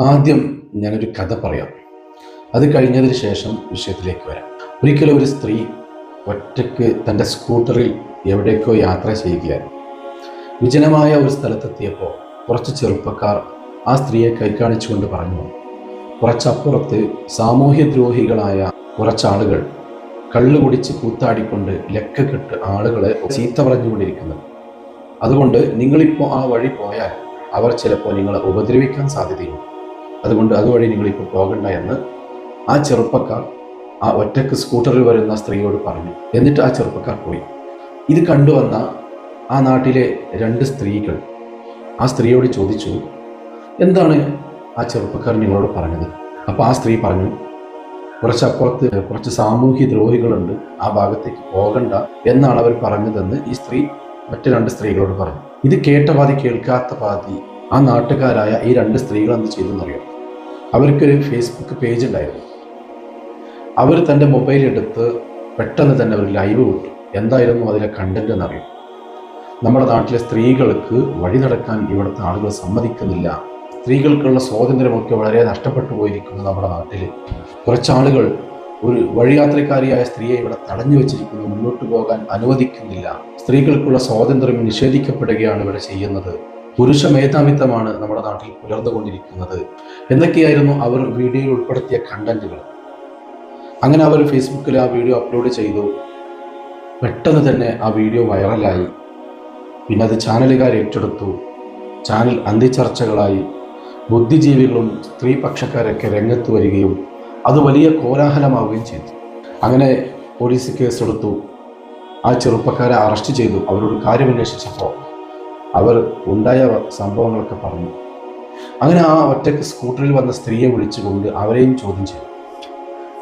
ആദ്യം ഞാനൊരു കഥ പറയാം. അത് കഴിഞ്ഞതിന് ശേഷം വിഷയത്തിലേക്ക് വരാം. ഒരിക്കലും ഒരു സ്ത്രീ ഒറ്റയ്ക്ക് തന്റെ സ്കൂട്ടറിൽ എവിടേക്കോ യാത്ര ചെയ്യുകയായിരുന്നു. വിജനമായ ഒരു സ്ഥലത്തെത്തിയപ്പോൾ കുറച്ച് ചെറുപ്പക്കാർ ആ സ്ത്രീയെ കൈക്കാണിച്ചുകൊണ്ട് പറഞ്ഞു. കുറച്ചപ്പുറത്ത് സാമൂഹ്യദ്രോഹികളായ കുറച്ചാളുകൾ കള്ളു കുടിച്ച് കൂത്താടിക്കൊണ്ട് ലക്കക്കെട്ട് ആളുകളെ ചീത്ത പറഞ്ഞുകൊണ്ടിരിക്കുന്നത്. അതുകൊണ്ട് നിങ്ങളിപ്പോൾ ആ വഴി പോയാൽ അവർ ചിലപ്പോൾ നിങ്ങളെ ഉപദ്രവിക്കാൻ സാധ്യതയുണ്ട്. അതുകൊണ്ട് അതുവഴി നിങ്ങളിപ്പോൾ പോകണ്ട എന്ന് ആ ചെറുപ്പക്കാർ ആ ഒറ്റയ്ക്ക് സ്കൂട്ടറിൽ വരുന്ന സ്ത്രീയോട് പറഞ്ഞു. എന്നിട്ട് ആ ചെറുപ്പക്കാർ പോയി. ഇത് കണ്ടുവന്ന ആ നാട്ടിലെ രണ്ട് സ്ത്രീകൾ ആ സ്ത്രീയോട് ചോദിച്ചു എന്താണ് ആ ചെറുപ്പക്കാർ നിങ്ങളോട് പറഞ്ഞത്? അപ്പോൾ ആ സ്ത്രീ പറഞ്ഞു കുറച്ച് അപ്പുറത്ത് കുറച്ച് സാമൂഹ്യ ദ്രോഹികളുണ്ട്. ആ ഭാഗത്തേക്ക് പോകണ്ട എന്നാണ് അവർ പറഞ്ഞതെന്ന് ഈ സ്ത്രീ മറ്റു രണ്ട് സ്ത്രീകളോട് പറഞ്ഞു. ഇത് കേട്ട പാതി കേൾക്കാത്ത പാതി ആ നാട്ടുകാരായ ഈ രണ്ട് സ്ത്രീകൾ എന്ത് ചെയ്തെന്നറിയാം? അവർക്കൊരു ഫേസ്ബുക്ക് പേജ് ഉണ്ടായിരുന്നു. അവർ തന്റെ മൊബൈൽ എടുത്ത് പെട്ടെന്ന് തന്നെ ഒരു ലൈവ് വിട്ടു. എന്തായിരുന്നു അതിലെ കണ്ടന്റ് എന്നറിയും? നമ്മുടെ നാട്ടിലെ സ്ത്രീകൾക്ക് വഴി നടക്കാൻ ഇവിടുത്തെ ആളുകൾ സമ്മതിക്കുന്നില്ല. സ്ത്രീകൾക്കുള്ള സ്വാതന്ത്ര്യമൊക്കെ വളരെ നഷ്ടപ്പെട്ടു പോയിരിക്കുന്നു നമ്മുടെ നാട്ടിൽ. കുറച്ചാളുകൾ ഒരു വഴിയാത്രക്കാരിയായ സ്ത്രീയെ ഇവിടെ തടഞ്ഞു വെച്ചിരിക്കുന്നു മുന്നോട്ട് പോകാൻ അനുവദിക്കുന്നില്ല. സ്ത്രീകൾക്കുള്ള സ്വാതന്ത്ര്യം നിഷേധിക്കപ്പെടുകയാണ് ഇവിടെ ചെയ്യുന്നത്. പുരുഷ മേധാവിത്വമാണ് നമ്മുടെ നാട്ടിൽ പുലർന്നുകൊണ്ടിരിക്കുന്നത്. എന്നൊക്കെയായിരുന്നു അവർ വീഡിയോയിൽ ഉൾപ്പെടുത്തിയ കണ്ടന്റുകൾ? അങ്ങനെ അവർ ഫേസ്ബുക്കിൽ ആ വീഡിയോ അപ്ലോഡ് ചെയ്തു. പെട്ടെന്ന് തന്നെ ആ വീഡിയോ വൈറലായി. പിന്നെ അത് ചാനലുകാർ ഏറ്റെടുത്തു. ചാനൽ അന്തിച്ചർച്ചകളായി ബുദ്ധിജീവികളും സ്ത്രീപക്ഷക്കാരൊക്കെ രംഗത്ത് വരികയും അത് വലിയ കോലാഹലമാവുകയും ചെയ്തു. അങ്ങനെ പോലീസ് കേസെടുത്തു. ആ ചെറുപ്പക്കാരെ അറസ്റ്റ് ചെയ്തു. അവരോട് കാര്യമന്വേഷിച്ചപ്പോൾ അവർ ഉണ്ടായ സംഭവങ്ങളൊക്കെ പറഞ്ഞു. അങ്ങനെ ആ ഒറ്റയ്ക്ക് സ്കൂട്ടറിൽ വന്ന സ്ത്രീയെ വിളിച്ചുകൊണ്ട് അവരെയും ചോദ്യം ചെയ്തു.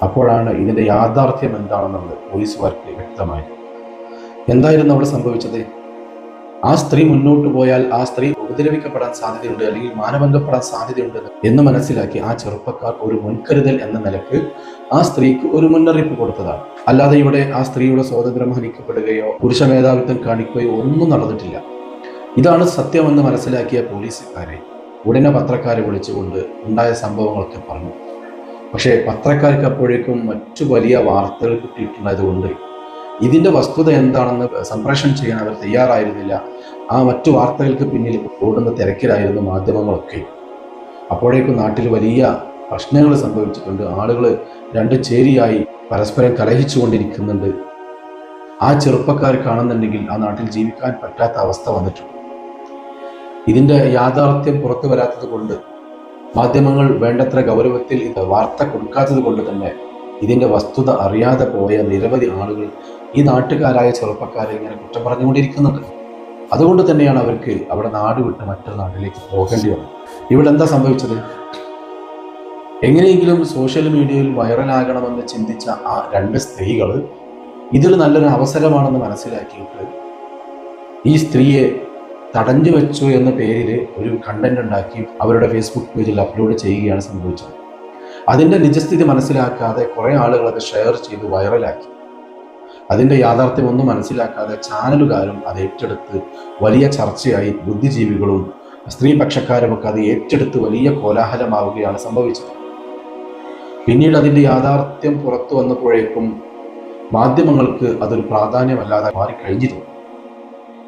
അപ്പോഴാണ് ഇതിന്റെ യാഥാർത്ഥ്യം എന്താണെന്നുള്ളത് പോലീസുകാർക്ക് വ്യക്തമായി എന്തായിരുന്നു അവിടെ സംഭവിച്ചത്? ആ സ്ത്രീ മുന്നോട്ട് പോയാൽ ആ സ്ത്രീ ഉപദ്രവിക്കപ്പെടാൻ സാധ്യതയുണ്ട് അല്ലെങ്കിൽ മാനഭംഗപ്പെടാൻ സാധ്യതയുണ്ട് എന്ന് മനസ്സിലാക്കി ആ ചെറുപ്പക്കാർ ഒരു മുൻകരുതൽ എന്ന നിലയ്ക്ക് ആ സ്ത്രീക്ക് ഒരു മുന്നറിയിപ്പ് കൊടുത്തതാണ്. അല്ലാതെ ഇവിടെ ആ സ്ത്രീയുടെ സ്വാതന്ത്ര്യം ഹനിക്കപ്പെടുകയോ പുരുഷ മേധാവിത്വം കാണിക്കുകയോ ഒന്നും നടന്നിട്ടില്ല. ഇതാണ് സത്യമെന്ന് മനസ്സിലാക്കിയ പോലീസുകാരെ. ഉടനെ പത്രക്കാരെ വിളിച്ചുകൊണ്ട് ഉണ്ടായ സംഭവങ്ങളൊക്കെ പറഞ്ഞു. പക്ഷേ പത്രക്കാർക്ക് അപ്പോഴേക്കും മറ്റു വലിയ വാർത്തകൾ കിട്ടിയിട്ടുണ്ടായതുകൊണ്ട് ഇതിന്റെ വസ്തുത എന്താണെന്ന് സംപ്രേഷണം ചെയ്യാൻ അവർ തയ്യാറായിരുന്നില്ല. ആ മറ്റു വാർത്തകൾക്ക് പിന്നിൽ ഓടുന്ന തിരക്കിലായിരുന്നു മാധ്യമങ്ങളൊക്കെ. അപ്പോഴേക്കും നാട്ടിൽ വലിയ പ്രശ്നങ്ങൾ സംഭവിച്ചിട്ടുണ്ട്. ആളുകൾ രണ്ട് ചേരിയായി പരസ്പരം കലഹിച്ചുകൊണ്ടിരിക്കുന്നുണ്ട്. ആ ചെറുപ്പക്കാർ കാണുന്നുണ്ടെങ്കിൽ ആ നാട്ടിൽ ജീവിക്കാൻ പറ്റാത്ത അവസ്ഥ വന്നിട്ടുണ്ട്. ഇതിന്റെ യാഥാർത്ഥ്യം പുറത്തു വരാത്തത് കൊണ്ട് മാധ്യമങ്ങൾ വേണ്ടത്ര ഗൗരവത്തിൽ ഇത് വാർത്ത കൊടുക്കാത്തത് കൊണ്ട് തന്നെ ഇതിന്റെ വസ്തുത അറിയാതെ പോയ നിരവധി ആളുകൾ ഈ നാട്ടുകാരായ ചെറുപ്പക്കാരെ ഇങ്ങനെ കുറ്റം പറഞ്ഞുകൊണ്ടിരിക്കുന്നുണ്ട്. അതുകൊണ്ട് തന്നെയാണ് അവർക്ക് അവിടെ നാട് വിട്ട് മറ്റൊരു നാട്ടിലേക്ക് പോകേണ്ടി വന്നത്. ഇവിടെ എന്താ സംഭവിച്ചത്? എങ്ങനെയെങ്കിലും സോഷ്യൽ മീഡിയയിൽ വൈറലാകണമെന്ന് ചിന്തിച്ച ആ രണ്ട് സ്ത്രീകൾ ഇതൊരു നല്ലൊരു അവസരമാണെന്ന് മനസ്സിലാക്കിയിട്ട് ഈ സ്ത്രീയെ തടഞ്ഞു വെച്ചു എന്ന പേരിൽ ഒരു കണ്ടന്റ് ഉണ്ടാക്കി അവരുടെ ഫേസ്ബുക്ക് പേജിൽ അപ്ലോഡ് ചെയ്യുകയാണ് സംഭവിച്ചത്. അതിന്റെ നിജസ്ഥിതി മനസ്സിലാക്കാതെ കുറേ ആളുകൾ അത് ഷെയർ ചെയ്ത് വൈറലാക്കി അതിന്റെ യാഥാർത്ഥ്യം ഒന്നും മനസ്സിലാക്കാതെ ചാനലുകാരും അത് ഏറ്റെടുത്ത് വലിയ ചർച്ചയായി ബുദ്ധിജീവികളും സ്ത്രീപക്ഷക്കാരുമൊക്കെ അത് ഏറ്റെടുത്ത് വലിയ കോലാഹലമാവുകയാണ് സംഭവിച്ചത്. പിന്നീട് അതിന്റെ യാഥാർത്ഥ്യം പുറത്തു വന്നപ്പോഴേക്കും മാധ്യമങ്ങൾക്ക് അതൊരു പ്രാധാന്യമല്ലാതെ മാറിക്കഴിഞ്ഞിരുന്നു.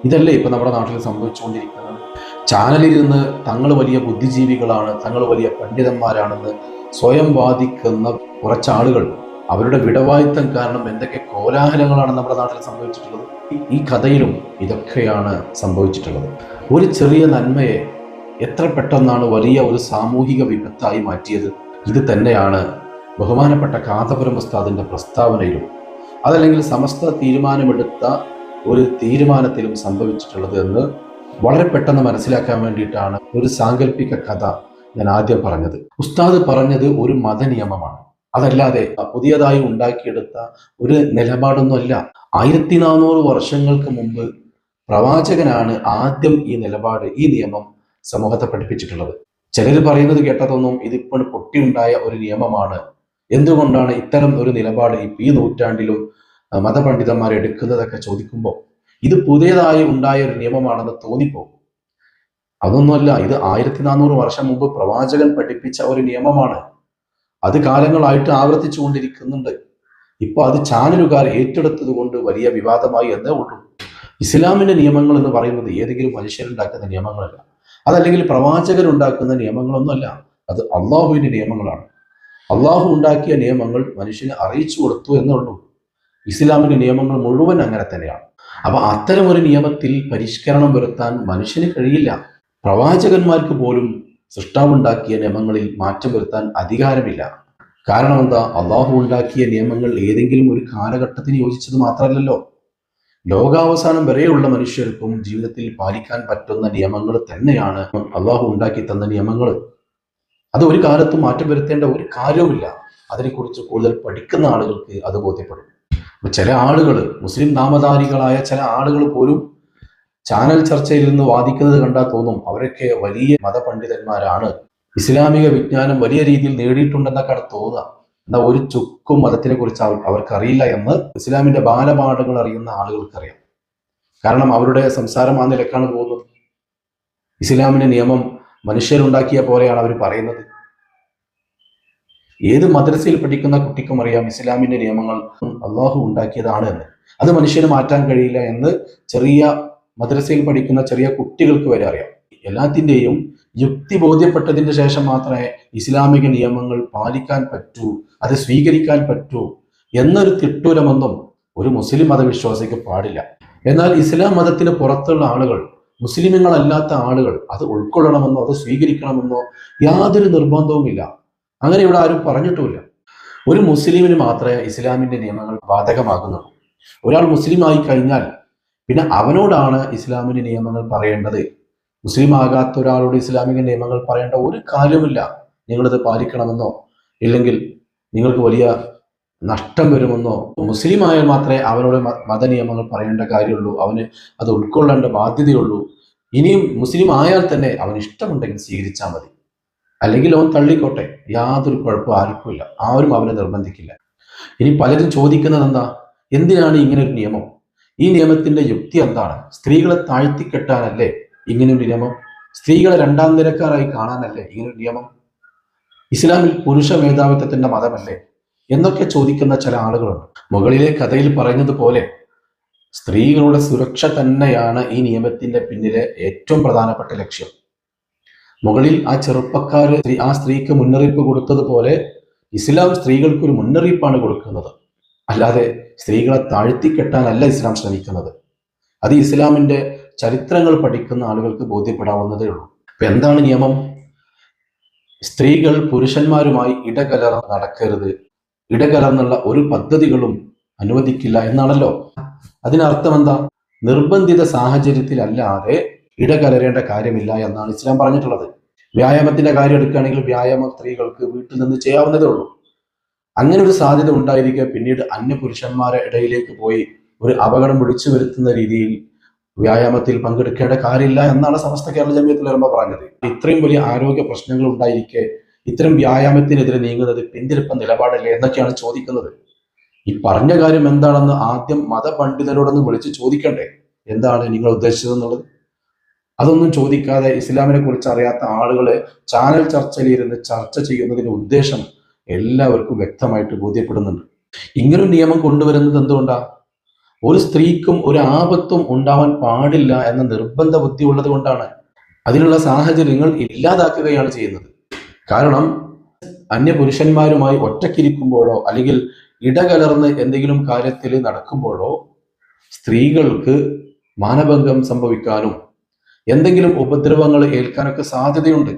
ഇതല്ലേ ഇപ്പം നമ്മുടെ നാട്ടിൽ സംഭവിച്ചുകൊണ്ടിരിക്കുന്നത്? ചാനലിരുന്ന് തങ്ങൾ വലിയ ബുദ്ധിജീവികളാണ് തങ്ങൾ വലിയ പണ്ഡിതന്മാരാണെന്ന് സ്വയം വാദിക്കുന്ന കുറച്ചാളുകൾ അവരുടെ വിടവായിത്തം കാരണം എന്തൊക്കെ കോലാഹലങ്ങളാണ് നമ്മുടെ നാട്ടിൽ സംഭവിച്ചിട്ടുള്ളത്? ഈ- കഥയിലും ഇതൊക്കെയാണ് സംഭവിച്ചിട്ടുള്ളത്. ഒരു ചെറിയ നന്മയെ എത്ര പെട്ടെന്നാണ് വലിയ ഒരു സാമൂഹിക വിപത്തായി മാറ്റിയത്? ഇത് തന്നെയാണ് ബഹുമാനപ്പെട്ട കാന്തപുരം ഉസ്താദിന്റെ പ്രസ്താവനയിലും. അതല്ലെങ്കിൽ സമസ്ത തീരുമാനമെടുത്ത ഒരു തീരുമാനത്തിലും സംഭവിച്ചിട്ടുള്ളത് എന്ന് വളരെ പെട്ടെന്ന് മനസ്സിലാക്കാൻ വേണ്ടിയിട്ടാണ് ഒരു സാങ്കല്പിക കഥ ഞാൻ ആദ്യം പറഞ്ഞത്. ഉസ്താദ് പറഞ്ഞത് ഒരു മതനിയമമാണ്. അതല്ലാതെ പുതിയതായി ഉണ്ടാക്കിയെടുത്ത ഒരു നിലപാടൊന്നുമല്ല. ആയിരത്തി നാനൂറ് വർഷങ്ങൾക്ക് മുമ്പ് പ്രവാചകനാണ് ആദ്യം ഈ നിലപാട് ഈ നിയമം സമൂഹത്തെ പഠിപ്പിച്ചിട്ടുള്ളത്. ചിലർ പറയുന്നത് കേട്ടതൊന്നും ഇതിപ്പോൾ പൊട്ടിയുണ്ടായ ഒരു നിയമമാണ്. എന്തുകൊണ്ടാണ് ഇത്തരം ഒരു നിലപാട് ഈ നൂറ്റാണ്ടിലും മതപണ്ഡിതന്മാർ എടുക്കുന്നതൊക്കെ ചോദിക്കുമ്പോൾ ഇത് പുതിയതായി ഉണ്ടായ ഒരു നിയമമാണെന്ന് തോന്നിപ്പോകും അതൊന്നുമല്ല ഇത് ആയിരത്തി നാനൂറ് വർഷം മുമ്പ് പ്രവാചകൻ പഠിപ്പിച്ച ഒരു നിയമമാണ്. അത് കാലങ്ങളായിട്ട് ആവർത്തിച്ചു കൊണ്ടിരിക്കുന്നുണ്ട്. ഇപ്പൊ അത് ചാനലുകാർ ഏറ്റെടുത്തത് കൊണ്ട് വലിയ വിവാദമായി എന്നേ ഉള്ളൂ. ഇസ്ലാമിന്റെ നിയമങ്ങൾ എന്ന് പറയുന്നത് ഏതെങ്കിലും മനുഷ്യരുണ്ടാക്കുന്ന നിയമങ്ങളല്ല. അതല്ലെങ്കിൽ പ്രവാചകൻ ഉണ്ടാക്കുന്ന നിയമങ്ങളൊന്നുമല്ല. അത് അള്ളാഹുവിന്റെ നിയമങ്ങളാണ്. അള്ളാഹു ഉണ്ടാക്കിയ നിയമങ്ങൾ മനുഷ്യനെ അറിയിച്ചു കൊടുത്തു എന്നേ ഉള്ളൂ ഇസ്ലാമിന്റെ നിയമങ്ങൾ മുഴുവൻ അങ്ങനെ തന്നെയാണ്. അപ്പൊ അത്തരം ഒരു നിയമത്തിൽ പരിഷ്കരണം വരുത്താൻ മനുഷ്യന് കഴിയില്ല. പ്രവാചകന്മാർക്ക് പോലും സൃഷ്ടാവുണ്ടാക്കിയ നിയമങ്ങളിൽ മാറ്റം വരുത്താൻ അധികാരമില്ല. കാരണം എന്താ? അള്ളാഹു ഉണ്ടാക്കിയ നിയമങ്ങൾ ഏതെങ്കിലും ഒരു കാലഘട്ടത്തിന് യോജിച്ചത് മാത്രമല്ലല്ലോ. ലോകാവസാനം വരെയുള്ള മനുഷ്യർക്കും ജീവിതത്തിൽ പാലിക്കാൻ പറ്റുന്ന നിയമങ്ങൾ തന്നെയാണ് അള്ളാഹു ഉണ്ടാക്കി തന്ന നിയമങ്ങൾ. അത് ഒരു കാലത്തും മാറ്റം വരുത്തേണ്ട ഒരു കാര്യവുമില്ല. അതിനെക്കുറിച്ച് കൂടുതൽ പഠിക്കുന്ന ആളുകൾക്ക് അത് ബോധ്യപ്പെടും. ചില ആളുകൾ മുസ്ലിം നാമധാരികളായ ചില ആളുകൾ പോലും ചാനൽ ചർച്ചയിൽ നിന്ന് വാദിക്കുന്നത് കണ്ടാൽ തോന്നും അവരൊക്കെ വലിയ മതപണ്ഡിതന്മാരാണ്. ഇസ്ലാമിക വിജ്ഞാനം വലിയ രീതിയിൽ നേടിയിട്ടുണ്ടെന്നൊക്കെ തോന്നുക എന്നാൽ ഒരു ചുക്കും മതത്തിനെ കുറിച്ച് അവർക്ക് അറിയില്ല എന്ന് ഇസ്ലാമിന്റെ ബാലപാഠങ്ങൾ അറിയുന്ന ആളുകൾക്കറിയാം. കാരണം അവരുടെ സംസാരം ആ നിലക്കാണ് പോകുന്നത്. ഇസ്ലാമിന്റെ നിയമം മനുഷ്യരുണ്ടാക്കിയ പോലെയാണ് അവർ പറയുന്നത്. ഏത് മദ്രസയിൽ പഠിക്കുന്ന കുട്ടിക്കും അറിയാം ഇസ്ലാമിന്റെ നിയമങ്ങൾ അള്ളാഹു ഉണ്ടാക്കിയതാണ് എന്ന്. അത് മനുഷ്യന് മാറ്റാൻ കഴിയില്ല എന്ന് ചെറിയ മദ്രസയിൽ പഠിക്കുന്ന ചെറിയ കുട്ടികൾക്ക് വരെ അറിയാം. എല്ലാത്തിന്റെയും യുക്തി ബോധ്യപ്പെട്ടതിന് ശേഷം മാത്രമേ ഇസ്ലാമിക നിയമങ്ങൾ പാലിക്കാൻ പറ്റൂ അത് സ്വീകരിക്കാൻ പറ്റൂ എന്നൊരു തിട്ടൂരമൊന്നും ഒരു മുസ്ലിം മതവിശ്വാസിക്ക് പാടില്ല. എന്നാൽ ഇസ്ലാം മതത്തിന് പുറത്തുള്ള ആളുകൾ മുസ്ലിമുകളല്ലാത്ത ആളുകൾ അത് ഉൾക്കൊള്ളണമെന്നോ അത് സ്വീകരിക്കണമെന്നോ യാതൊരു നിർബന്ധവുമില്ല. അങ്ങനെ ഇവിടെ ആരും പറഞ്ഞിട്ടുമില്ല. ഒരു മുസ്ലിമിന് മാത്രമേ ഇസ്ലാമിന്റെ നിയമങ്ങൾ ബാധകമാകുന്നുള്ളൂ. ഒരാൾ മുസ്ലിം ആയി കഴിഞ്ഞാൽ പിന്നെ അവനോടാണ് ഇസ്ലാമിന്റെ നിയമങ്ങൾ പറയേണ്ടത്. മുസ്ലിം ആകാത്ത ഒരാളോട് ഇസ്ലാമിക നിയമങ്ങൾ പറയേണ്ട ഒരു കാര്യമില്ല നിങ്ങളിത് പാലിക്കണമെന്നോ ഇല്ലെങ്കിൽ നിങ്ങൾക്ക് വലിയ നഷ്ടം വരുമെന്നോ. മുസ്ലിം ആയാൽ മാത്രമേ അവനോട് മത നിയമങ്ങൾ പറയേണ്ട കാര്യമുള്ളൂ. അവന് അത് ഉൾക്കൊള്ളേണ്ട ബാധ്യതയുള്ളൂ. ഇനിയും മുസ്ലിം ആയാൽ തന്നെ അവന് ഇഷ്ടമുണ്ടെങ്കിൽ സ്വീകരിച്ചാൽ മതി. അല്ലെങ്കിൽ അവൻ തള്ളിക്കോട്ടെ? യാതൊരു കുഴപ്പവും ആർക്കുമില്ല ആരും അവനെ നിർബന്ധിക്കില്ല. ഇനി പലരും ചോദിക്കുന്നത് എന്താ? എന്തിനാണ് ഇങ്ങനെ ഒരു നിയമം? ഈ നിയമത്തിന്റെ യുക്തി എന്താണ്? സ്ത്രീകളെ താഴ്ത്തിക്കെട്ടാനല്ലേ ഒരു നിയമം? സ്ത്രീകളെ രണ്ടാം നിരക്കാരായി കാണാനല്ലേ ഇങ്ങനെ ഒരു നിയമം? ഇസ്ലാമിൽ പുരുഷ മേധാവിത്വത്തിന്റെ മതമല്ലേ? എന്നൊക്കെ ചോദിക്കുന്ന ചില ആളുകളുണ്ട്. മുകളിലെ കഥയിൽ പറഞ്ഞതുപോലെ സ്ത്രീകളുടെ സുരക്ഷ തന്നെയാണ് ഈ നിയമത്തിന്റെ പിന്നിലെ ഏറ്റവും പ്രധാനപ്പെട്ട ലക്ഷ്യം. മുകളിൽ ആ ചെറുപ്പക്കാർ ആ സ്ത്രീക്ക് മുന്നറിയിപ്പ് കൊടുത്തതുപോലെ ഇസ്ലാം സ്ത്രീകൾക്ക് ഒരു മുന്നറിയിപ്പാണ് കൊടുക്കുന്നത്. അല്ലാതെ സ്ത്രീകളെ താഴ്ത്തിക്കെട്ടാനല്ല ഇസ്ലാം ശ്രമിക്കുന്നത്. അത് ഇസ്ലാമിന്റെ ചരിത്രങ്ങൾ പഠിക്കുന്ന ആളുകൾക്ക് ബോധ്യപ്പെടാവുന്നതേ ഉള്ളൂ. അപ്പൊ എന്താണ് നിയമം? സ്ത്രീകൾ പുരുഷന്മാരുമായി ഇടകലർ നടക്കരുത്. ഇടകലർന്നുള്ള ഒരു പദ്ധതികളും അനുവദിക്കില്ല എന്നാണല്ലോ. അതിനർത്ഥം എന്താ? നിർബന്ധിത സാഹചര്യത്തിലല്ലാതെ ഇടകലരേണ്ട കാര്യമില്ല എന്നാണ് ഇസ്ലാം പറഞ്ഞിട്ടുള്ളത്. വ്യായാമത്തിന്റെ കാര്യം എടുക്കുകയാണെങ്കിൽ വ്യായാമം സ്ത്രീകൾക്ക് വീട്ടിൽ നിന്ന് ചെയ്യാവുന്നതേ ഉള്ളൂ. അങ്ങനെ ഒരു സാധ്യത ഉണ്ടായിരിക്കെ പിന്നീട് അന്യ പുരുഷന്മാരെ ഇടയിലേക്ക് പോയി ഒരു അപകടം വിളിച്ചു വരുത്തുന്ന രീതിയിൽ വ്യായാമത്തിൽ പങ്കെടുക്കേണ്ട കാര്യമില്ല എന്നാണ് സമസ്ത കേരള ജമിയത്തിൽ വരുമ്പോൾ പറഞ്ഞത്. ഇത്രയും വലിയ ആരോഗ്യ പ്രശ്നങ്ങൾ ഉണ്ടായിരിക്കെ ഇത്തരം വ്യായാമത്തിനെതിരെ നീങ്ങുന്നത് പിന്തിരിപ്പ നിലപാടല്ലേ എന്നൊക്കെയാണ് ചോദിക്കുന്നത്. ഈ പറഞ്ഞ കാര്യം എന്താണെന്ന് ആദ്യം മതപണ്ഡിതരോടൊന്ന് വിളിച്ച് ചോദിക്കണ്ടേ? എന്താണ് നിങ്ങൾ ഉദ്ദേശിച്ചതെന്നുള്ളത്? അതൊന്നും ചോദിക്കാതെ ഇസ്ലാമിനെ കുറിച്ച് അറിയാത്ത ആളുകൾ ചാനൽ ചർച്ചയിലിരുന്ന് ചർച്ച ചെയ്യുന്നതിന്റെ ഉദ്ദേശം എല്ലാവർക്കും വ്യക്തമായിട്ട് ബോധ്യപ്പെടുന്നുണ്ട്. ഇങ്ങനൊരു നിയമം കൊണ്ടുവരുന്നത് എന്തുകൊണ്ടാ? ഒരു സ്ത്രീക്കും ഒരു ആപത്തും ഉണ്ടാവാൻ പാടില്ല എന്ന നിർബന്ധ ബുദ്ധി ഉള്ളത് കൊണ്ടാണ്. അതിനുള്ള സാഹചര്യങ്ങൾ ഇല്ലാതാക്കുകയാണ് ചെയ്യുന്നത്. കാരണം അന്യ പുരുഷന്മാരുമായി ഒറ്റക്കിരിക്കുമ്പോഴോ അല്ലെങ്കിൽ ഇടകലർന്ന് എന്തെങ്കിലും കാര്യത്തിൽ നടക്കുമ്പോഴോ സ്ത്രീകൾക്ക് മാനഭംഗം സംഭവിക്കാനും എന്തെങ്കിലും ഉപദ്രവങ്ങൾ ഏൽക്കാനൊക്കെ സാധ്യതയുണ്ട്.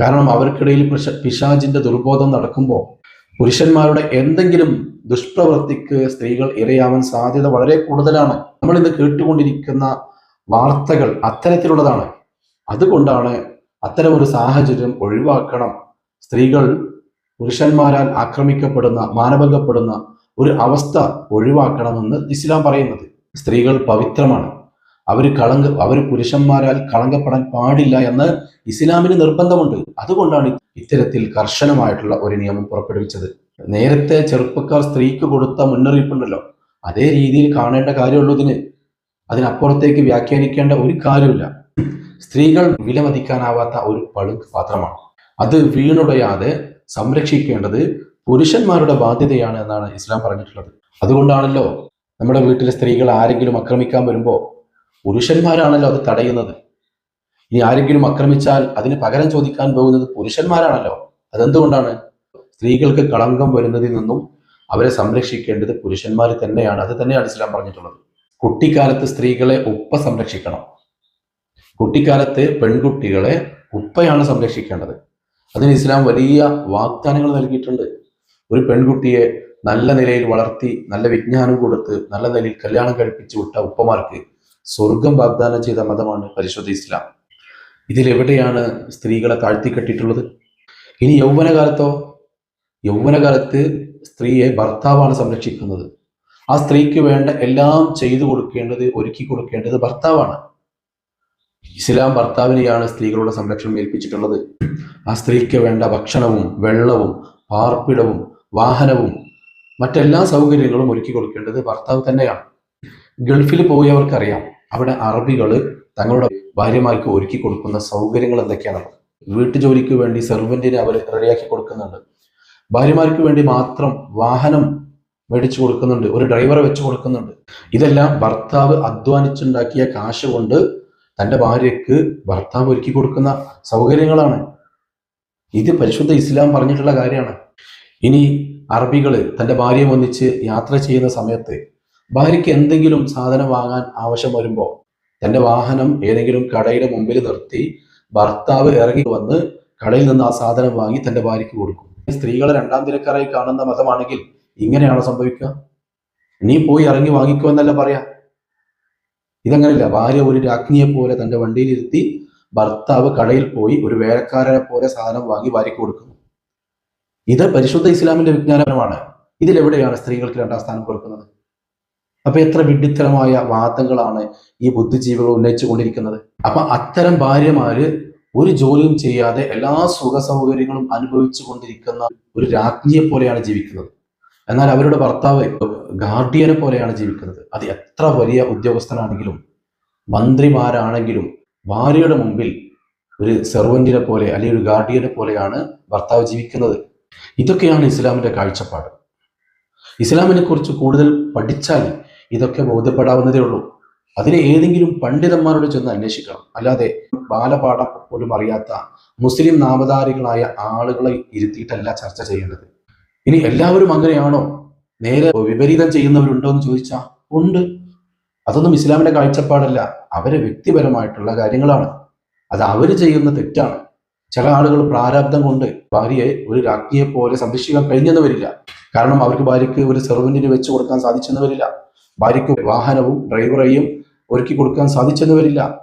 കാരണം അവർക്കിടയിൽ പിശാചിന്റെ ദുർബോധം നടക്കുമ്പോൾ പുരുഷന്മാരുടെ എന്തെങ്കിലും ദുഷ്പ്രവൃത്തിക്ക് സ്ത്രീകൾ ഇരയാവാൻ സാധ്യത വളരെ കൂടുതലാണ്. നമ്മൾ ഇന്ന് കേട്ടുകൊണ്ടിരിക്കുന്ന വാർത്തകൾ അത്തരത്തിലുള്ളതാണ്. അതുകൊണ്ടാണ് അത്തരം ഒരു സാഹചര്യം ഒഴിവാക്കണം. സ്ത്രീകൾ പുരുഷന്മാരാൽ ആക്രമിക്കപ്പെടുന്ന മാനഭംഗപ്പെടുന്ന ഒരു അവസ്ഥ ഒഴിവാക്കണമെന്ന് ഇസ്ലാം പറയുന്നത്. സ്ത്രീകൾ പവിത്രമാണ്. അവർ കളങ്ക അവർ പുരുഷന്മാരാൽ കളങ്കപ്പെടാൻ പാടില്ല എന്ന് ഇസ്ലാമിന് നിർബന്ധമുണ്ട്. അതുകൊണ്ടാണ് ഇത്തരത്തിൽ കർശനമായിട്ടുള്ള ഒരു നിയമം പുറപ്പെടുവിച്ചത്. നേരത്തെ ചെറുപ്പക്കാർ സ്ത്രീക്ക് കൊടുത്ത മുന്നറിയിപ്പുണ്ടല്ലോ. അതേ രീതിയിൽ കാണേണ്ട കാര്യമുള്ളൂ ഇതിന്. അതിനപ്പുറത്തേക്ക് വ്യാഖ്യാനിക്കേണ്ട ഒരു കാര്യമില്ല. സ്ത്രീകൾ വിലമതിക്കാനാവാത്ത ഒരു പളുങ്ക് പാത്രമാണ്. അത് വീണുടയാതെ സംരക്ഷിക്കേണ്ടത് പുരുഷന്മാരുടെ ബാധ്യതയാണ് എന്നാണ് ഇസ്ലാം പറഞ്ഞിട്ടുള്ളത്. അതുകൊണ്ടാണല്ലോ നമ്മുടെ വീട്ടിലെ സ്ത്രീകൾ ആരെങ്കിലും ആക്രമിക്കാൻ വരുമ്പോൾ പുരുഷന്മാരാണല്ലോ അത് തടയുന്നത്. ഇനി ആരെങ്കിലും ആക്രമിച്ചാൽ അതിന് പകരം ചോദിക്കാൻ പോകുന്നത് പുരുഷന്മാരാണല്ലോ. അതെന്തുകൊണ്ടാണ്? സ്ത്രീകൾക്ക് കളങ്കം വരുന്നതിൽ നിന്നും അവരെ സംരക്ഷിക്കേണ്ടത് പുരുഷന്മാർ തന്നെയാണ്. അത് തന്നെയാണ് ഇസ്ലാം പറഞ്ഞിട്ടുള്ളത്. കുട്ടിക്കാലത്ത് സ്ത്രീകളെ ഉപ്പ സംരക്ഷിക്കണം. കുട്ടിക്കാലത്ത് പെൺകുട്ടികളെ ഉപ്പയാണ് സംരക്ഷിക്കേണ്ടത്. അതിന് ഇസ്ലാം വലിയ വാഗ്ദാനങ്ങൾ നൽകിയിട്ടുണ്ട്. ഒരു പെൺകുട്ടിയെ നല്ല നിലയിൽ വളർത്തി നല്ല വിജ്ഞാനം കൊടുത്ത് നല്ല നിലയിൽ കല്യാണം കഴിപ്പിച്ചു വിട്ട ഉപ്പമാർക്ക് സ്വർഗം വാഗ്ദാനം ചെയ്ത മതമാണ് പരിശുദ്ധ ഇസ്ലാം. ഇതിലെവിടെയാണ് സ്ത്രീകളെ താഴ്ത്തിക്കെട്ടിട്ടുള്ളത് ഇനി യൗവനകാലത്തോ യൗവനകാലത്ത് സ്ത്രീയെ ഭർത്താവാണ് സംരക്ഷിക്കുന്നത്. ആ സ്ത്രീക്ക് വേണ്ട എല്ലാം ചെയ്തു കൊടുക്കേണ്ടത് ഒരുക്കി കൊടുക്കേണ്ടത് ഭർത്താവാണ്. ഇസ്ലാം ഭർത്താവിനെയാണ് സ്ത്രീകളുടെ സംരക്ഷണം ഏൽപ്പിച്ചിട്ടുള്ളത്. ആ സ്ത്രീക്ക് വേണ്ട ഭക്ഷണവും വെള്ളവും പാർപ്പിടവും വാഹനവും മറ്റെല്ലാ സൗകര്യങ്ങളും ഒരുക്കി കൊടുക്കേണ്ടത് ഭർത്താവ് തന്നെയാണ്. ഗൾഫിൽ പോയവർക്കറിയാം അവിടെ അറബികൾ തങ്ങളുടെ ഭാര്യമാർക്ക് ഒരുക്കി കൊടുക്കുന്ന സൗകര്യങ്ങൾ എന്തൊക്കെയാണെന്ന് വീട്ടുജോലിക്ക് വേണ്ടി സെർവന്റിനെ അവർ റെഡിയാക്കി കൊടുക്കുന്നുണ്ട്. ഭാര്യമാർക്ക് വേണ്ടി മാത്രം വാഹനം മേടിച്ചു കൊടുക്കുന്നുണ്ട്. ഒരു ഡ്രൈവറെ വെച്ച് കൊടുക്കുന്നുണ്ട്. ഇതെല്ലാം ഭർത്താവ് അധ്വാനിച്ചുണ്ടാക്കിയ കാശ് കൊണ്ട് തന്റെ ഭാര്യയ്ക്ക് ഭർത്താവ് ഒരുക്കി കൊടുക്കുന്ന സൗകര്യങ്ങളാണ്. ഇത് പരിശുദ്ധ ഇസ്ലാം പറഞ്ഞിട്ടുള്ള കാര്യമാണ്. ഇനി അറബികൾ തന്റെ ഭാര്യയെ ഒന്നിച്ച് യാത്ര ചെയ്യുന്ന സമയത്ത് ഭാര്യയ്ക്ക് എന്തെങ്കിലും സാധനം വാങ്ങാൻ ആവശ്യം വരുമ്പോൾ തന്റെ വാഹനം ഏതെങ്കിലും കടയുടെ മുമ്പിൽ നിർത്തി ഭർത്താവ് ഇറങ്ങി വന്ന് കടയിൽ നിന്ന് ആ സാധനം വാങ്ങി തന്റെ ഭാര്യയ്ക്ക് കൊടുക്കും. സ്ത്രീകളെ രണ്ടാം തിരക്കാരായി കാണുന്ന മതമാണെങ്കിൽ ഇങ്ങനെയാണോ സംഭവിക്കുക? നീ പോയി ഇറങ്ങി വാങ്ങിക്കോ എന്നല്ല പറയാ. ഇതങ്ങനല്ല. ഭാര്യ ഒരു രാജ്ഞിയെ പോലെ തന്റെ വണ്ടിയിൽ ഇരുത്തി ഭർത്താവ് കടയിൽ പോയി ഒരു വേലക്കാരനെ പോലെ സാധനം വാങ്ങി ഭാര്യയ്ക്ക് കൊടുക്കുന്നു ഇത് പരിശുദ്ധ ഇസ്ലാമിന്റെ വിജ്ഞാനപരമാണ്. ഇതിലെവിടെയാണ് സ്ത്രീകൾക്ക് രണ്ടാം സ്ഥാനം കൊടുക്കുന്നത്? അപ്പൊ എത്ര വിഡിത്തരമായ വാദങ്ങളാണ് ഈ ബുദ്ധിജീവികൾ ഉന്നയിച്ചു കൊണ്ടിരിക്കുന്നത് അപ്പൊ അത്തരം ഭാര്യമാര് ഒരു ജോലിയും ചെയ്യാതെ എല്ലാ സുഖ സൗകര്യങ്ങളും അനുഭവിച്ചു കൊണ്ടിരിക്കുന്ന ഒരു രാജ്ഞിയെ പോലെയാണ് ജീവിക്കുന്നത്. എന്നാൽ അവരുടെ ഭർത്താവ് ഗാർഡിയനെ പോലെയാണ് ജീവിക്കുന്നത്. അത് എത്ര വലിയ ഉദ്യോഗസ്ഥനാണെങ്കിലും മന്ത്രിമാരാണെങ്കിലും ഭാര്യയുടെ മുമ്പിൽ ഒരു സെർവന്റിനെ പോലെ അല്ലെങ്കിൽ ഒരു ഗാർഡിയനെ പോലെയാണ് ഭർത്താവ് ജീവിക്കുന്നത്. ഇതൊക്കെയാണ് ഇസ്ലാമിന്റെ കാഴ്ചപ്പാട്. ഇസ്ലാമിനെ കുറിച്ച് കൂടുതൽ പഠിച്ചാൽ ഇതൊക്കെ ബോധ്യപ്പെടാവുന്നതേ ഉള്ളൂ. അതിനെ ഏതെങ്കിലും പണ്ഡിതന്മാരോട് ചെന്ന് അന്വേഷിക്കണം. അല്ലാതെ ബാലപാഠം പോലും അറിയാത്ത മുസ്ലിം നാമധാരികളായ ആളുകളെ ഇരുത്തിയിട്ടല്ല ചർച്ച ചെയ്യേണ്ടത്. ഇനി എല്ലാവരും അങ്ങനെയാണോ? നേരെ വിപരീതം ചെയ്യുന്നവരുണ്ടോ എന്ന് ചോദിച്ചാൽ ഉണ്ട്. അതൊന്നും ഇസ്ലാമിന്റെ കാഴ്ചപ്പാടല്ല. അവരെ വ്യക്തിപരമായിട്ടുള്ള കാര്യങ്ങളാണ്. അത് അവർ ചെയ്യുന്ന തെറ്റാണ്. ചില ആളുകൾ പ്രാരാബ്ദം കൊണ്ട് ഭാര്യയെ ഒരു രാജ്ഞിയെ പോലെ സംരക്ഷിക്കാൻ കഴിഞ്ഞെന്ന് വരില്ല. കാരണം അവർക്ക് ഭാര്യയ്ക്ക് ഒരു സെർവന്റിന് വെച്ചു കൊടുക്കാൻ സാധിച്ചെന്ന് വരില്ല. ഭാര്യയ്ക്ക് വാഹനവും ഡ്രൈവറേയും ഒരുക്കി കൊടുക്കാൻ സാധിച്ചെന്ന് വരില്ല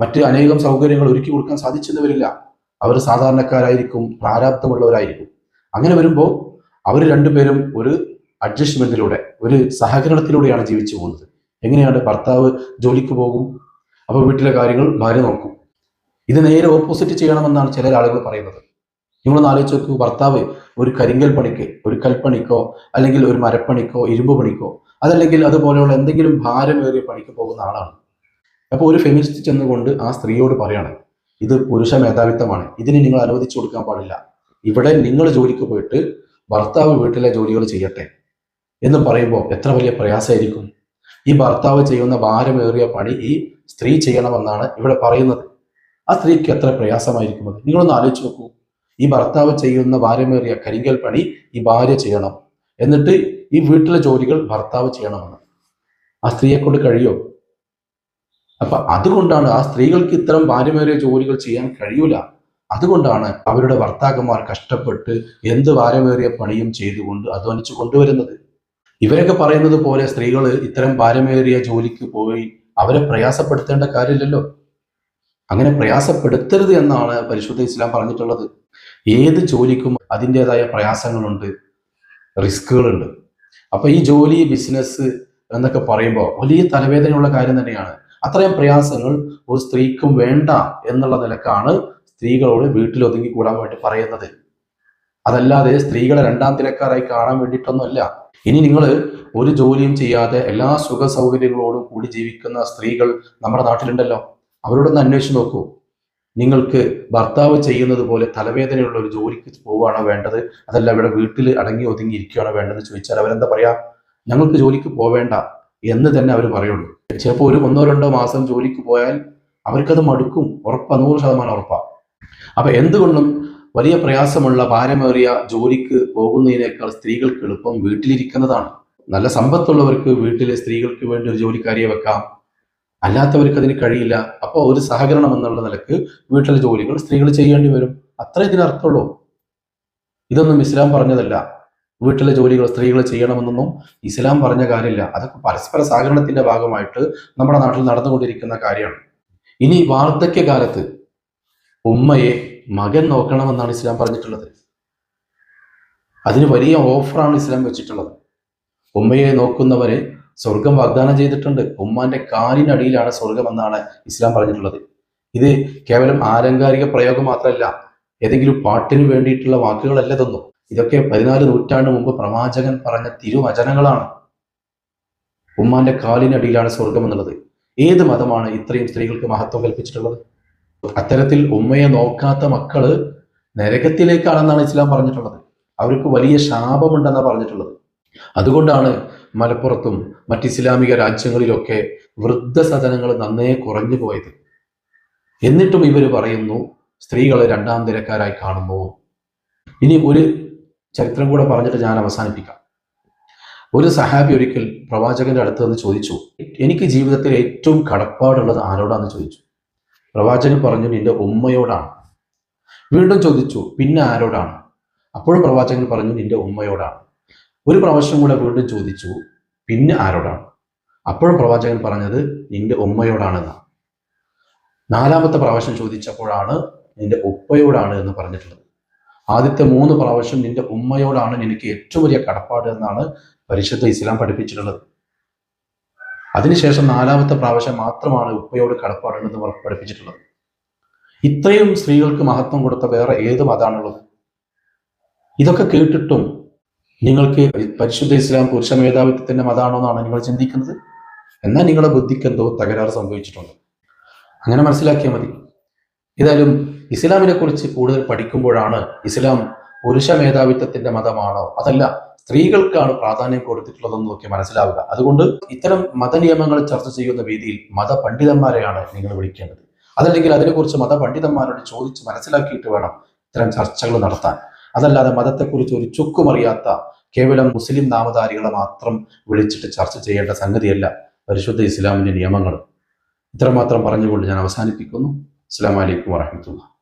മറ്റ് അനേകം സൗകര്യങ്ങൾ ഒരുക്കി കൊടുക്കാൻ സാധിച്ചെന്ന് വരില്ല അവർ സാധാരണക്കാരായിരിക്കും പ്രാരാബ്ദമുള്ളവരായിരിക്കും. അങ്ങനെ വരുമ്പോൾ അവർ രണ്ടുപേരും ഒരു അഡ്ജസ്റ്റ്മെന്റിലൂടെ ഒരു സഹകരണത്തിലൂടെയാണ് ജീവിച്ചു പോകുന്നത്. എങ്ങനെയാണ് ഭർത്താവ് ജോലിക്ക് പോകും? അപ്പോൾ വീട്ടിലെ കാര്യങ്ങൾ ഭാര്യ നോക്കും. ഇത് നേരെ ഓപ്പോസിറ്റ് ചെയ്യണമെന്നാണ് ചില ആളുകൾ പറയുന്നത്. നിങ്ങളൊന്ന് ആലോചിച്ച് നോക്കൂ ഭർത്താവ് ഒരു കരിങ്കൽ പണിക്ക് ഒരു കൽപ്പണിക്കോ അല്ലെങ്കിൽ ഒരു മരപ്പണിക്കോ ഇരുമ്പ് പണിക്കോ അതല്ലെങ്കിൽ അതുപോലെയുള്ള എന്തെങ്കിലും ഭാരമേറിയ പണിക്ക് പോകുന്ന ആളാണ്. അപ്പോൾ ഒരു ഫെമിനിസ്റ്റ് ചെന്നുകൊണ്ട് ആ സ്ത്രീയോട് പറയാണ് ഇത് പുരുഷ മേധാവിത്വമാണ്. ഇതിന് നിങ്ങൾ അനുവദിച്ചു കൊടുക്കാൻ പാടില്ല. ഇവിടെ നിങ്ങൾ ജോലിക്ക് പോയിട്ട് ഭർത്താവ് വീട്ടിലെ ജോലികൾ ചെയ്യട്ടെ. എന്ന് പറയുമ്പോൾ എത്ര വലിയ പ്രയാസമായിരിക്കും. ഈ ഭർത്താവ് ചെയ്യുന്ന ഭാരമേറിയ പണി ഈ സ്ത്രീ ചെയ്യണമെന്നാണ് ഇവിടെ പറയുന്നത്. ആ സ്ത്രീക്ക് എത്ര പ്രയാസമായിരിക്കും അത്? നിങ്ങളൊന്ന് ആലോചിച്ച് നോക്കൂ. ഈ ഭർത്താവ് ചെയ്യുന്ന ഭാരമേറിയ കരിങ്കൽ പണി ഈ ഭാര്യ ചെയ്യണം. എന്നിട്ട് ഈ വീട്ടിലെ ജോലികൾ ഭർത്താവ് ചെയ്യണമെന്ന്. ആ സ്ത്രീയെ കൊണ്ട് കഴിയോ? അപ്പൊ അതുകൊണ്ടാണ് ആ സ്ത്രീകൾക്ക് ഇത്തരം ഭാര്യമേറിയ ജോലികൾ ചെയ്യാൻ കഴിയൂല. അതുകൊണ്ടാണ് അവരുടെ ഭർത്താക്കന്മാർ കഷ്ടപ്പെട്ട് എന്ത് ഭാരമേറിയ പണിയും ചെയ്തുകൊണ്ട് അധ്വാനിച്ചു കൊണ്ടുവരുന്നത്. ഇവരൊക്കെ പറയുന്നത് പോലെ സ്ത്രീകൾ ഇത്തരം ഭാരമേറിയ ജോലിക്ക് പോയി അവരെ പ്രയാസപ്പെടുത്തേണ്ട കാര്യമില്ലല്ലോ. അങ്ങനെ പ്രയാസപ്പെടുത്തരുത് എന്നാണ് പരിശുദ്ധ ഇസ്ലാം പറഞ്ഞിട്ടുള്ളത്. ഏത് ജോലിക്കും അതിന്റെതായ പ്രയാസങ്ങളുണ്ട്. റിസ്കുകളുണ്ട് അപ്പൊ ഈ ജോലി ബിസിനസ് എന്നൊക്കെ പറയുമ്പോൾ വലിയ തലവേദനയുള്ള കാര്യം തന്നെയാണ്. അത്രയും പ്രയാസങ്ങൾ ഒരു സ്ത്രീക്കും വേണ്ട എന്നുള്ള നിലക്കാണ് സ്ത്രീകളോട് വീട്ടിൽ ഒതുങ്ങി കൂടാൻ വേണ്ടി പറയുന്നത്. അതല്ലാതെ സ്ത്രീകളെ രണ്ടാം തിരക്കാരായി കാണാൻ വേണ്ടിയിട്ടൊന്നുമല്ല. ഇനി നിങ്ങൾ ഒരു ജോലിയും ചെയ്യാതെ എല്ലാ സുഖ സൗകര്യങ്ങളോടും കൂടി ജീവിക്കുന്ന സ്ത്രീകൾ നമ്മുടെ നാട്ടിലുണ്ടല്ലോ. അവരോടൊന്ന് അന്വേഷിച്ച് നോക്കൂ. നിങ്ങൾക്ക് ഭർത്താവ് ചെയ്യുന്നത് പോലെ തലവേദനയുള്ള ഒരു ജോലിക്ക് പോവുകയാണോ വേണ്ടത്? അതല്ല ഇവിടെ വീട്ടിൽ അടങ്ങി ഒതുങ്ങി ഇരിക്കുകയാണോ വേണ്ടതെന്ന് ചോദിച്ചാൽ അവരെന്താ പറയാ? ഞങ്ങൾക്ക് ജോലിക്ക് പോവേണ്ട എന്ന് തന്നെ അവർ പറയുള്ളൂ. ചിലപ്പോൾ ഒരു ഒന്നോ രണ്ടോ മാസം ജോലിക്ക് പോയാൽ അവർക്കത് മടുക്കും. ഉറപ്പാണ് നൂറ് ശതമാനം ഉറപ്പാ. അപ്പൊ എന്തുകൊണ്ടും വലിയ പ്രയാസമുള്ള ഭാരമേറിയ ജോലിക്ക് പോകുന്നതിനേക്കാൾ സ്ത്രീകൾക്ക് എളുപ്പം വീട്ടിലിരിക്കുന്നതാണ്. നല്ല സമ്പത്തുള്ളവർക്ക് വീട്ടിലെ സ്ത്രീകൾക്ക് വേണ്ടി ഒരു ജോലിക്കാരിയെ വെക്കാം. അല്ലാത്തവർക്ക് അതിന് കഴിയില്ല. അപ്പോൾ ഒരു സഹകരണം എന്നുള്ള നിലയ്ക്ക് വീട്ടിലെ ജോലികൾ സ്ത്രീകൾ ചെയ്യേണ്ടി വരും. അത്ര ഇതിനർത്ഥമുള്ളൂ ഇതൊന്നും ഇസ്ലാം പറഞ്ഞതല്ല. വീട്ടിലെ ജോലികൾ സ്ത്രീകൾ ചെയ്യണമെന്നൊന്നും ഇസ്ലാം പറഞ്ഞ കാര്യമില്ല. അതൊക്കെ പരസ്പര സഹകരണത്തിന്റെ ഭാഗമായിട്ട് നമ്മുടെ നാട്ടിൽ നടന്നുകൊണ്ടിരിക്കുന്ന കാര്യമാണ്. ഇനി വാർദ്ധക്യകാലത്ത് ഉമ്മയെ മകൻ നോക്കണമെന്നാണ് ഇസ്ലാം പറഞ്ഞിട്ടുള്ളത്. അതിന് വലിയ ഓഫറാണ് ഇസ്ലാം വെച്ചിട്ടുള്ളത്. ഉമ്മയെ നോക്കുന്നവരെ സ്വർഗം വാഗ്ദാനം ചെയ്തിട്ടുണ്ട്. ഉമ്മാന്റെ കാലിനടിയിലാണ് സ്വർഗം എന്നാണ് ഇസ്ലാം പറഞ്ഞിട്ടുള്ളത്. ഇത് കേവലം ആലങ്കാരിക പ്രയോഗം മാത്രമല്ല ഏതെങ്കിലും പാട്ടിന് വേണ്ടിയിട്ടുള്ള വാക്കുകളല്ല ഇതൊന്നും. ഇതൊക്കെ പതിനാല് നൂറ്റാണ്ട് മുമ്പ് പ്രവാചകൻ പറഞ്ഞ തിരുവചനങ്ങളാണ്. ഉമ്മാന്റെ കാലിനടിയിലാണ് സ്വർഗം എന്നുള്ളത്. ഏത് മതമാണ് ഇത്രയും സ്ത്രീകൾക്ക് മഹത്വം കൽപ്പിച്ചിട്ടുള്ളത്? അത്തരത്തിൽ ഉമ്മയെ നോക്കാത്ത മക്കൾ നരകത്തിലേക്കാണെന്നാണ് ഇസ്ലാം പറഞ്ഞിട്ടുള്ളത്. അവർക്ക് വലിയ ശാപമുണ്ടെന്നാണ് പറഞ്ഞിട്ടുള്ളത്. അതുകൊണ്ടാണ് മലപ്പുറത്തും മറ്റ് ഇസ്ലാമിക രാജ്യങ്ങളിലൊക്കെ വൃദ്ധസദനങ്ങൾ നന്നേ കുറഞ്ഞു പോയത്. എന്നിട്ടും ഇവർ പറയുന്നു സ്ത്രീകളെ രണ്ടാം തിരക്കാരായി കാണുന്നു. ഇനി ഒരു ചരിത്രം കൂടെ പറഞ്ഞിട്ട് ഞാൻ അവസാനിപ്പിക്കാം. ഒരു സഹാബി ഒരിക്കൽ പ്രവാചകന്റെ അടുത്ത് നിന്ന് ചോദിച്ചു എനിക്ക് ജീവിതത്തിൽ ഏറ്റവും കടപ്പാടുള്ളത് ആരോടാന്ന്? ചോദിച്ചു. പ്രവാചകൻ പറഞ്ഞു നിന്റെ ഉമ്മയോടാണ്. വീണ്ടും ചോദിച്ചു പിന്നെ ആരോടാണ്? അപ്പോഴും പ്രവാചകൻ പറഞ്ഞു നിന്റെ ഉമ്മയോടാണ്. ഒരു പ്രാവശ്യം കൂടെ വീണ്ടും ചോദിച്ചു പിന്നെ ആരോടാണ്? അപ്പോഴും പ്രവാചകൻ പറഞ്ഞത് നിന്റെ ഉമ്മയോടാണെന്നാണ് നാലാമത്തെ പ്രാവശ്യം ചോദിച്ചപ്പോഴാണ് നിന്റെ ഉപ്പയോടാണ് എന്ന് പറഞ്ഞിട്ടുള്ളത്. ആദ്യത്തെ മൂന്ന് പ്രാവശ്യം നിന്റെ ഉമ്മയോടാണ് എനിക്ക് ഏറ്റവും വലിയ കടപ്പാട് എന്നാണ് പരിശുദ്ധ ഇസ്ലാം പഠിപ്പിച്ചിട്ടുള്ളത്. അതിനുശേഷം നാലാമത്തെ പ്രാവശ്യം മാത്രമാണ് ഉപ്പയോട് കടപ്പാടുണ്ടെന്ന് പഠിപ്പിച്ചിട്ടുള്ളത്. ഇത്രയും സ്ത്രീകൾക്ക് മഹത്വം കൊടുത്ത വേറെ ഏത് മതാണുള്ളത് ഇതൊക്കെ കേട്ടിട്ടും നിങ്ങൾക്ക് പരിശുദ്ധ ഇസ്ലാം പുരുഷ മേധാവിത്വത്തിന്റെ മതാണോ എന്നാണ് നിങ്ങൾ ചിന്തിക്കുന്നത്? എന്നാൽ നിങ്ങളുടെ ബുദ്ധിക്ക് എന്തോ തകരാറ് സംഭവിച്ചിട്ടുണ്ട്. അങ്ങനെ മനസ്സിലാക്കിയാൽ മതി. ഏതായാലും ഇസ്ലാമിനെ കുറിച്ച് കൂടുതൽ പഠിക്കുമ്പോഴാണ് ഇസ്ലാം പുരുഷ മേധാവിത്വത്തിന്റെ മതമാണോ? അതല്ല സ്ത്രീകൾക്കാണ് പ്രാധാന്യം കൊടുത്തിട്ടുള്ളതെന്നൊക്കെ മനസ്സിലാവുക. അതുകൊണ്ട് ഇത്തരം മതനിയമങ്ങൾ ചർച്ച ചെയ്യുന്ന വേദിയിൽ മതപണ്ഡിതന്മാരെയാണ് നിങ്ങൾ വിളിക്കേണ്ടത്. അതല്ലെങ്കിൽ അതിനെക്കുറിച്ച് മതപണ്ഡിതന്മാരോട് ചോദിച്ച് മനസ്സിലാക്കിയിട്ട് വേണം ഇത്തരം ചർച്ചകൾ നടത്താൻ. അതല്ലാതെ മതത്തെക്കുറിച്ച് ഒരു ചുക്കുമറിയാത്ത കേവലം മുസ്ലിം നാമധാരികളെ മാത്രം വിളിച്ചിട്ട് ചർച്ച ചെയ്യേണ്ട സംഗതിയല്ല പരിശുദ്ധ ഇസ്ലാമിന്റെ നിയമങ്ങൾ ഇത്രമാത്രം പറഞ്ഞുകൊണ്ട് ഞാൻ അവസാനിപ്പിക്കുന്നു. അസ്സാം വലൈക്കും വാഹമത്തുള്ള